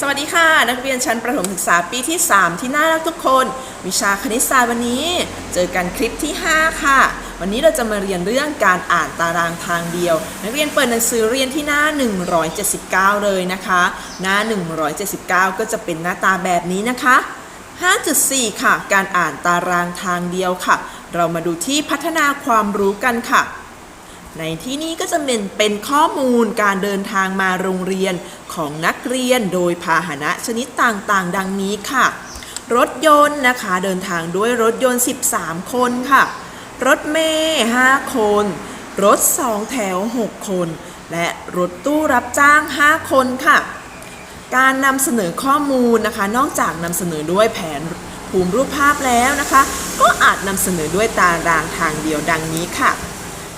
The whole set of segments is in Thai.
สวัสดีค่ะ นักเรียนชั้นประถมศึกษาปีที่ 3 ที่น่ารักทุกคน วิชาคณิตศาสตร์วันนี้ เจอกันคลิปที่ 5 ค่ะ วันนี้เราจะมาเรียนเรื่องการอ่านตารางทางเดียว นักเรียนเปิดหนังสือเรียนที่หน้า 179 เลยนะคะ หน้า 179 ก็จะเป็นหน้าตาแบบนี้นะคะ 5.4 ค่ะ การอ่านตารางทางเดียวค่ะ เรามาดูที่พัฒนาความรู้กันค่ะ ในที่นี้ก็จะเป็นเป็นข้อมูลการเดินทางมาโรงเรียนของนักเรียนโดยพาหนะชนิดต่างๆ ดังนี้ค่ะ รถยนต์นะคะ เดินทางด้วยรถยนต์ 13 คนค่ะ รถเมย์5คน รถ2แถว 6 คน และรถตู้รับจ้าง 5 คนค่ะ การนำเสนอข้อมูลนะคะ นอกจากนำเสนอด้วยแผนภูมิรูปภาพแล้วนะคะ ก็อาจนำเสนอด้วยตารางทางเดียวดังนี้ค่ะ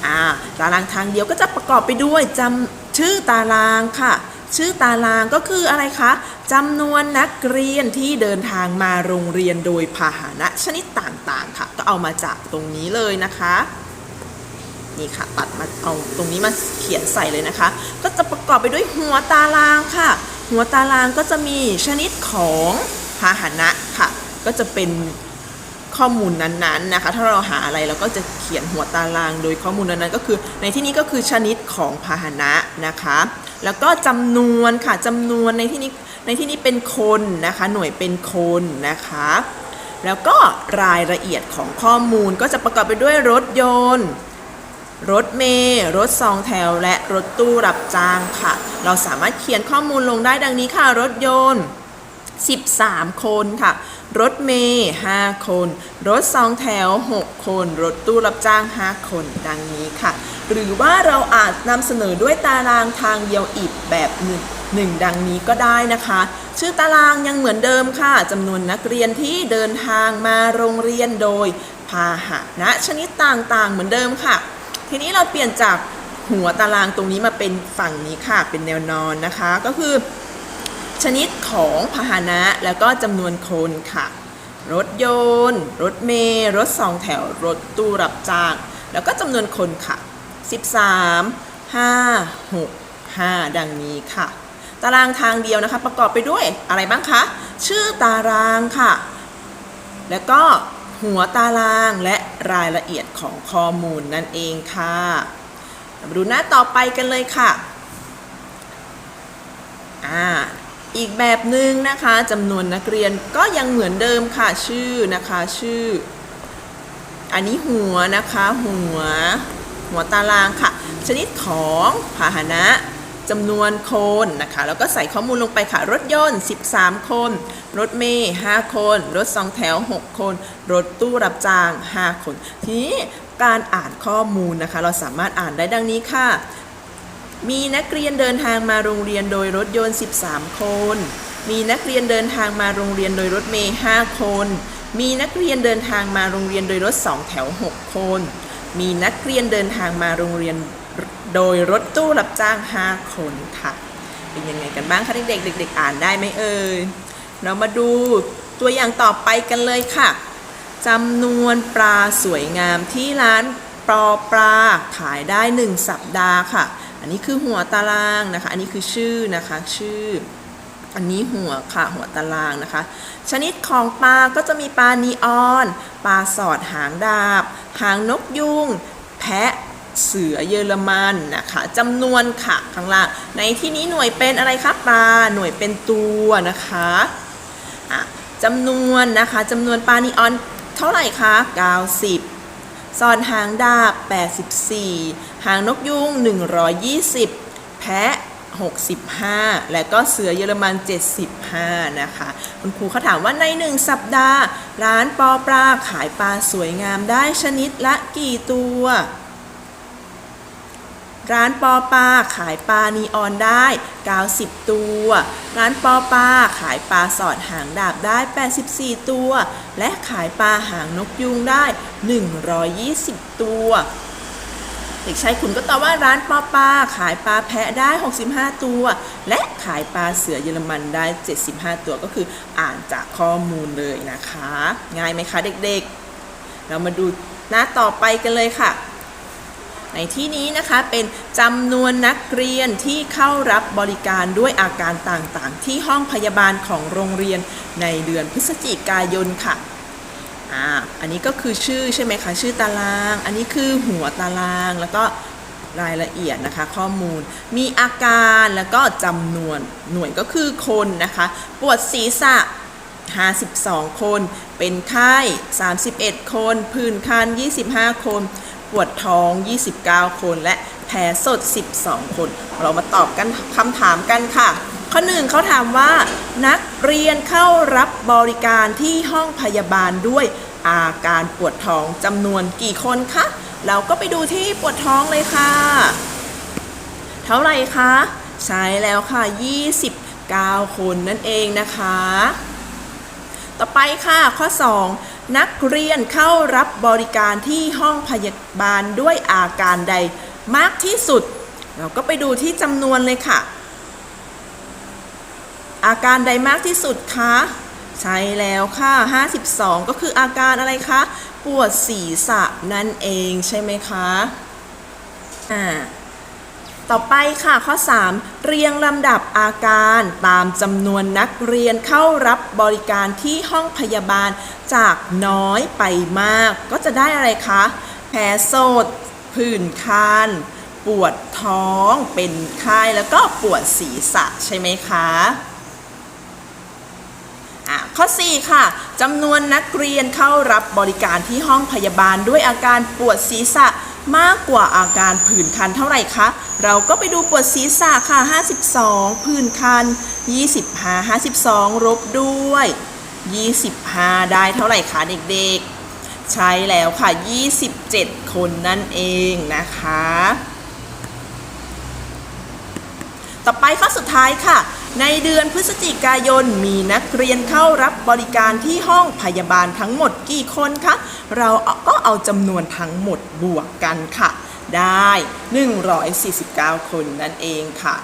อ่าตารางทางเดียวก็จะประกอบไปด้วยจำชื่อตารางค่ะ ชื่อตารางก็คืออะไรคะจำนวนนักเรียนที่เดินทางมาโรงเรียนโดยพาหนะชนิดต่างๆค่ะ ก็เอามาจากตรงนี้เลยนะคะนี่ค่ะตัดมาเอาตรงนี้มาเขียนใส่เลยนะคะ ก็จะประกอบไปด้วยหัวตารางค่ะ หัวตารางก็จะมีชนิดของพาหนะค่ะ ก็จะเป็น ข้อมูลนั้นๆนะคะ ถ้าเราหาอะไรเราก็จะเขียนหัวตาราง โดยข้อมูลนั้นๆก็คือ ในที่นี้ก็คือชนิดของพาหนะนะคะ แล้วก็จำนวนค่ะจำนวนในที่นี้ในที่นี้เป็นคนนะคะ หน่วยเป็นคนนะคะ แล้วก็รายละเอียดของข้อมูลก็จะประกอบไปด้วยรถยนต์รถเมล์รถสองแถว และรถตู้รับจ้างค่ะ เราสามารถเขียนข้อมูลลงได้ดังนี้ค่ะ รถยนต์ 13 คนค่ะ รถเมย์5คน รถสองแถว 6 คน รถตู้รับจ้าง 5 คน ดังนี้ค่ะ หรือว่าเราอาจนำเสนอด้วยตารางทางเดียวอีกแบบหนึ่งหนึ่งดังนี้ก็ได้นะคะ ชื่อตารางยังเหมือนเดิมค่ะจำนวนนักเรียนที่เดินทางมาโรงเรียนโดยพาหนะชนิดต่างๆ เหมือนเดิมค่ะ ทีนี้เราเปลี่ยนจากหัวตารางตรงนี้มาเป็นฝั่งนี้ค่ะ เป็นแนวนอนนะคะ ก็คือ ชนิดของพาหนะแล้วก็จำนวนคนค่ะ รถยนต์ รถเมล์รถสองแถว รถตู้รับจ้าง แล้วก็จำนวนคนค่ะ 13 5 6 5 ดังนี้ค่ะ ตารางทางเดียวนะคะ ประกอบไปด้วยอะไรบ้างคะ ชื่อตารางค่ะ แล้วก็หัวตารางและรายละเอียดของข้อมูลนั่นเองค่ะมาดูหน้าต่อไปกันเลยค่ะ อ่า อีกแบบหนึ่งนะคะจำนวนนักเรียนก็ยังเหมือนเดิมค่ะชื่อนะคะชื่อ อันนี้หัวนะคะหัว หัวตารางค่ะ ชนิดของพาหนะจำนวนคนนะคะแล้วก็ใส่ข้อมูลลงไปค่ะ รถยนต์ 13 คน รถเมย์5คน รถสองแถว 6 คน รถตู้รับจ้าง 5 คน ทีนี้การอ่านข้อมูลนะคะ เราสามารถอ่านได้ดังนี้ค่ะ มีนักเรียนเดินทางมาโรงเรียนโดยรถยนต์ 13 คน มีนักเรียนเดินทางมาโรงเรียนโดยรถเมล์5คน มีนักเรียนเดินทางมาโรงเรียนโดยรถ 2 แถว 6 คน มีนักเรียนเดินทางมาโรงเรียนโดยรถตู้รับจ้าง 5 คนค่ะ เป็นยังไงกันบ้างคะเด็กๆเด็กๆอ่านได้ไหมเอ่ย เรามาดูตัวอย่างต่อไปกันเลยค่ะจำนวนปลาสวยงามที่ร้านปอปลาขายได้ 1 สัปดาห์ค่ะ อันนี้คือหัวตารางนะคะ อันนี้คือชื่อนะคะชื่อ อันนี้หัวค่ะหัวตารางนะคะ ชนิดของปลาก็จะมีปลานีออน ปลาสอดหางดาบ หางนกยุงแพะเสือเยอรมันนะคะจำนวนค่ะข้างล่าง ในที่นี้หน่วยเป็นอะไรคะปลาหน่วยเป็นตัวนะคะะจำนวนนะคะจำนวนปลานีออนเท่าไหร่คะ90 ซอนหางดาบ 84 หางนกยุง 120 แพะ 65 และก็เสือเยอรมัน 75 นะคะ คุณครูเขาถามว่าใน 1 สัปดาห์ ร้านปอปลาขายปลาสวยงามได้ชนิดละกี่ตัว ร้านปอปลาขายปลานีออนได้ 90 ตัว ร้านปอปลาขายปลาสอดหางดาบได้ 84 ตัว และขายปลาหางนกยุงได้ 120 ตัวเด็กชายขุนก็ตอบว่าร้านปอปลาขายปลาแพะได้ 65 ตัว และขายปลาเสือเยอรมันได้ 75 ตัวก็คืออ่านจากข้อมูลเลยนะคะ ง่ายไหมคะเด็กๆ เรามาดูหน้าต่อไปกันเลยค่ะ ในที่นี้นะคะเป็นจำนวนนักเรียนที่เข้ารับบริการด้วยอาการต่างๆ ที่ห้องพยาบาลของโรงเรียนในเดือนพฤศจิกายนค่ะอ่าอันนี้ก็คือชื่อใช่ไหมคะชื่อตาราง อันนี้คือหัวตารางแล้วก็รายละเอียดนะคะข้อมูลมีอาการแล้วก็จำนวนหน่วยก็คือคนนะคะปวดศีรษะ 52 คน เป็นไข้ 31 คน ผื่นคัน 25 คน ปวดท้อง 29 คน และแผลสด 12 คน เรามาตอบกันคำถามกันค่ะ ข้อหนึ่งเขาถามว่า นักเรียนเข้ารับบริการที่ห้องพยาบาลด้วยอาการปวดท้องจำนวนกี่คนคะ เราก็ไปดูที่ปวดท้องเลยค่ะ เท่าไหร่คะ ใช่แล้วค่ะ 29 คนนั่นเองนะคะ ต่อไปค่ะข้อ 2 นักเรียนเข้ารับบริการที่ห้องพยาบาลด้วยอาการใดมากที่สุด เราก็ไปดูที่จำนวนเลยค่ะ อาการใดมากที่สุดคะใช่แล้วค่ะ 52 ก็คืออาการอะไรคะ ปวดศีรษะนั่นเองใช่ไหมคะ อ่า ต่อไปค่ะข้อ 3 เรียงลำดับอาการตามจำนวนนักเรียนเข้ารับบริการที่ห้องพยาบาลจากน้อยไปมาก ก็จะได้อะไรคะแผลสดผื่นคัน ปวดท้อง เป็นไข้แล้วก็ปวดศีรษะใช่ไหมคะอะข้อ 4 ค่ะจำนวนนักเรียนเข้ารับบริการที่ห้องพยาบาลด้วยอาการปวดศีรษะ มากกว่าอาการผื่นคันเท่าไหร่คะ เราก็ไปดูปวดศีรษะค่ะ 52 ผื่นคัน 25 52ลบด้วย 25 ได้เท่าไหร่คะเด็กๆ ใช่แล้วค่ะ 27 คนนั่นเองนะคะ ต่อไปข้อสุดท้ายค่ะ ในเดือนพฤศจิกายนมีนักเรียนเข้ารับบริการที่ห้องพยาบาลทั้งหมดกี่คนคะ เราก็เอาจำนวนทั้งหมดบวกกันค่ะ ได้ 149 คนนั่นเองค่ะ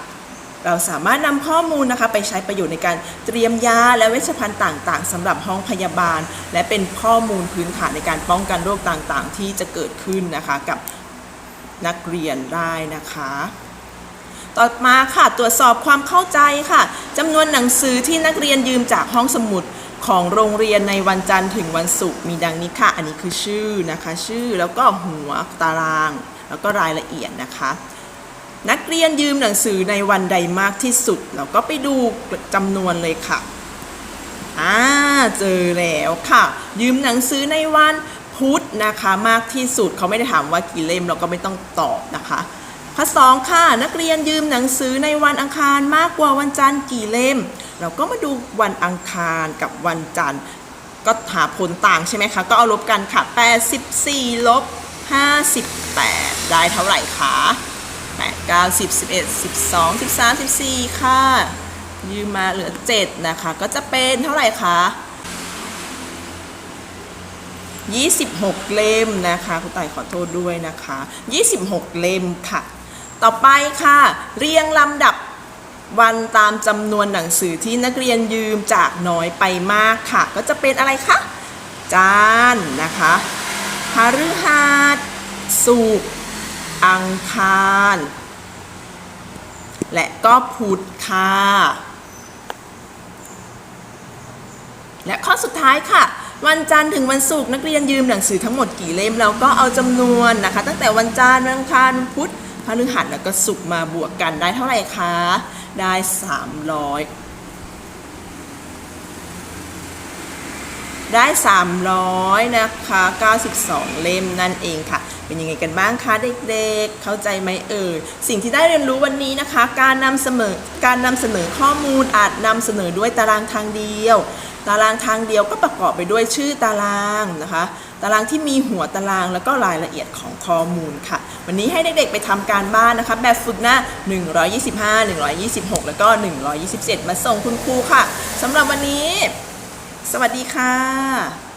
เราสามารถนำข้อมูลนะคะไปใช้ประโยชน์ในการเตรียมยาและเวชภัณฑ์ต่างๆสำหรับห้องพยาบาล และเป็นข้อมูลพื้นฐานในการป้องกันโรคต่างๆ ที่จะเกิดขึ้นนะคะกับนักเรียนได้นะคะ ต่อมาค่ะตรวจสอบความเข้าใจค่ะจำนวนหนังสือที่นักเรียนยืมจากห้องสมุดของโรงเรียนในวันจันทร์ถึงวันศุกร์มีดังนี้ค่ะ อันนี้คือชื่อนะคะ ชื่อแล้วก็หัวตาราง แล้วก็รายละเอียดนะคะ นักเรียนยืมหนังสือในวันใดมากที่สุด เราก็ไปดูจำนวนเลยค่ะอ่าเจอแล้วค่ะ ยืมหนังสือในวันพุธนะคะ มากที่สุดเขาไม่ได้ถามว่ากี่เล่มเราก็ไม่ต้องตอบนะคะ ข้อสองค่ะ นักเรียนยืมหนังสือในวันอังคารมากกว่าวันจันทร์กี่เล่ม เราก็มาดูวันอังคารกับวันจันทร์ ก็หาผลต่างใช่ไหมคะ ก็เอาลบกันค่ะ 84 ลบ 58 ได้เท่าไหร่คะ8 9 10 11 12 13 14 ค่ะ ยืมมาเหลือ 7 นะคะ ก็จะเป็นเท่าไหร่คะ 26 เล่มนะคะ คุณต่ายขอโทษด้วยนะคะ 26 เล่มค่ะ ต่อไปค่ะ เรียงลำดับวันตามจำนวนหนังสือที่นักเรียนยืมจากน้อยไปมากค่ะ ก็จะเป็นอะไรคะจานนะคะพฤหัสศุกร์อังคาร และก็พุธค่ะ และข้อสุดท้ายค่ะ วันจันทร์ถึงวันศุกร์นักเรียนยืมหนังสือทั้งหมดกี่เล่มเราก็เอาจำนวนนะคะ ตั้งแต่วันจันทร์วันอังคารวันพุธ พฤหัสแล้วก็ศุกร์มาบวกกันได้เท่าไหร่คะ ได้ 300 ได้ 300 นะคะ 92 เล่มนั่นเองค่ะ เป็นยังไงกันบ้างคะเด็กๆ เข้าใจไหมเอ่ย สิ่งที่ได้เรียนรู้วันนี้นะคะ การนำเสนอ การนำเสนอข้อมูลอาจนำเสนอด้วยตารางทางเดียว ตารางทางเดียวก็ประกอบไปด้วยชื่อตารางนะคะ ตารางที่มีหัวตารางแล้วก็รายละเอียดของข้อมูลค่ะ วันนี้ให้เด็กๆไปทำการบ้านนะคะ แบบฝึกหน้า 125 126 แล้วก็ 127 มาส่งคุณครูค่ะสำหรับวันนี้ สวัสดีค่ะ